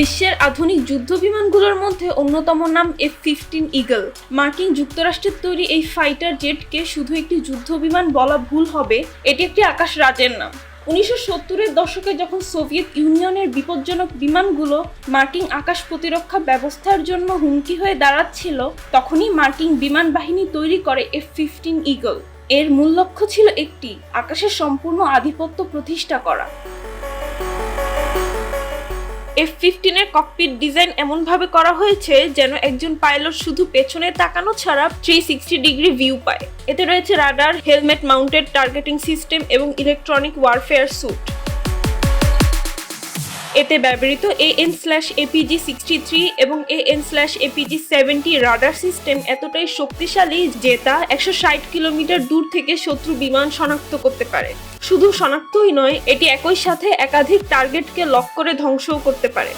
বিশ্বের আধুনিক যুদ্ধ বিমানগুলোর মধ্যে অন্যতম নাম এফ ফিফটিন ইগল মার্কিন যুক্তরাষ্ট্রের তৈরি এই ফাইটার জেটকে শুধু একটি যুদ্ধ বিমান বলা ভুল হবে, এটি একটি আকাশ রাজের নাম। উনিশশো সত্তরের দশকে যখন সোভিয়েত ইউনিয়নের বিপজ্জনক বিমানগুলো মার্কিন আকাশ প্রতিরক্ষা ব্যবস্থার জন্য হুমকি হয়ে দাঁড়াচ্ছিল, তখনই মার্কিন বিমান বাহিনী তৈরি করে এফ ফিফটিন ইগল এর মূল লক্ষ্য ছিল একটি, আকাশের সম্পূর্ণ আধিপত্য প্রতিষ্ঠা করা। এফ ফিফটিনের ককপিট ডিজাইন এমনভাবে করা হয়েছে যেন একজন পাইলট শুধু পেছনে তাকানো ছাড়া থ্রি সিক্সটি ডিগ্রি ভিউ পায়। এতে রয়েছে radar helmet mounted targeting system এবং ইলেকট্রনিক ওয়ারফেয়ার স্যুট এতে ব্যবহৃত N slash APG sixty three এবং A N slash APG seventy radar system এতটাই শক্তিশালী যে তা একশো ষাট কিলোমিটার দূর থেকে শত্রু বিমান শনাক্ত করতে পারে। শুধু শনাক্তই নয়, এটি একই সাথে একাধিক টার্গেটকে লক করে ধ্বংসও করতে পারে।